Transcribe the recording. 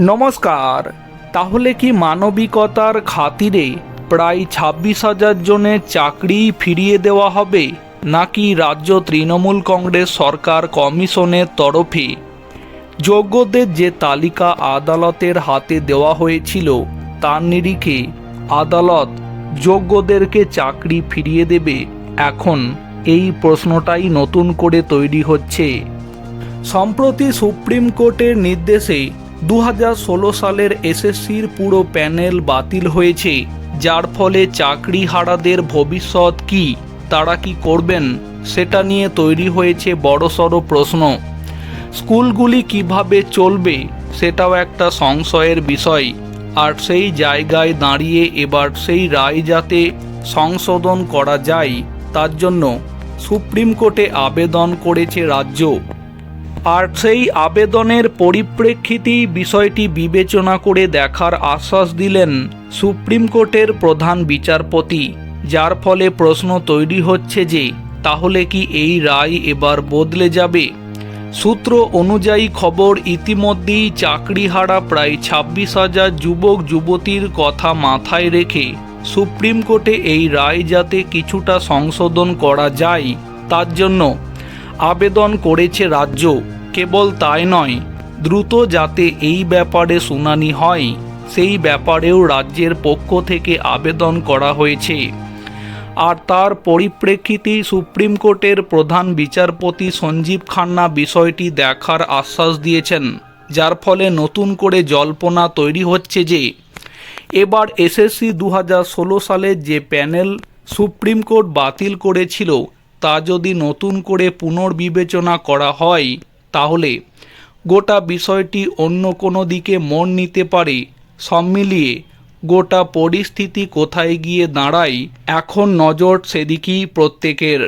নমস্কার। তাহলে কি মানবিকতার খাতিরে প্রায় ছাব্বিশ হাজার জনের চাকরি ফিরিয়ে দেওয়া হবে? নাকি রাজ্য তৃণমূল কংগ্রেস সরকার কমিশনের তরফে? যোগ্যদের যে তালিকা আদালতের হাতে দেওয়া হয়েছিল, তার নিরিখে আদালত যোগ্যদেরকে চাকরি ফিরিয়ে দেবে। এখন এই প্রশ্নটাই নতুন করে তৈরি হচ্ছে। সম্প্রতি সুপ্রিম কোর্টের নির্দেশে দু হাজার ষোলো সালের এসএসসির পুরো প্যানেল বাতিল হয়েছে। যার ফলে চাকরিহারাদের ভবিষ্যৎ কি, তারা কি করবেন, সেটা নিয়ে তৈরি হয়েছে বড়সড় প্রশ্ন। স্কুলগুলি কীভাবে চলবে, সেটাও একটা সংশয়ের বিষয়। আর সেই জায়গায় দাঁড়িয়ে এবার সেই রায় যাতে সংশোধন করা যায়, তার জন্য সুপ্রিম কোর্টে আবেদন করেছে রাজ্য। আর সেই আবেদনের পরিপ্রেক্ষিতেই বিষয়টি বিবেচনা করে দেখার আশ্বাস দিলেন সুপ্রিম কোর্টের প্রধান বিচারপতি, যার ফলে প্রশ্ন তৈরি হচ্ছে যে, তাহলে কি এই রায় এবার বদলে যাবে? সূত্র অনুযায়ী খবর ইতিমধ্যেই চাকরিহারা প্রায় ছাব্বিশ হাজার যুবক যুবতীর কথা মাথায় রেখে সুপ্রিম কোর্টে এই রায় যাতে কিছুটা সংশোধন করা যায়, তার জন্য আবেদন করেছে রাজ্য। কেবল তাই নয়, দ্রুত যাতে এই ব্যাপারে শুনানি হয়, সেই ব্যাপারেও রাজ্যের পক্ষ থেকে আবেদন করা হয়েছে। আর তার পরিপ্রেক্ষিতেই সুপ্রিম কোর্টের প্রধান বিচারপতি সঞ্জীব খান্না বিষয়টি দেখার আশ্বাস দিয়েছেন, যার ফলে নতুন করে জল্পনা তৈরি হচ্ছে যে, এবার এসএসসি দু সালের যে প্যানেল সুপ্রিম কোর্ট বাতিল করেছিল তা যদি নতুন করে পুনর্বিবেচনা করা হয়, তাহলে গোটা বিষয়টি অন্য কোনো দিকে মন নিতে পারে। সব মিলিয়ে গোটা পরিস্থিতি কোথায় গিয়ে দাঁড়ায়, এখন নজর সেদিকেই প্রত্যেকের।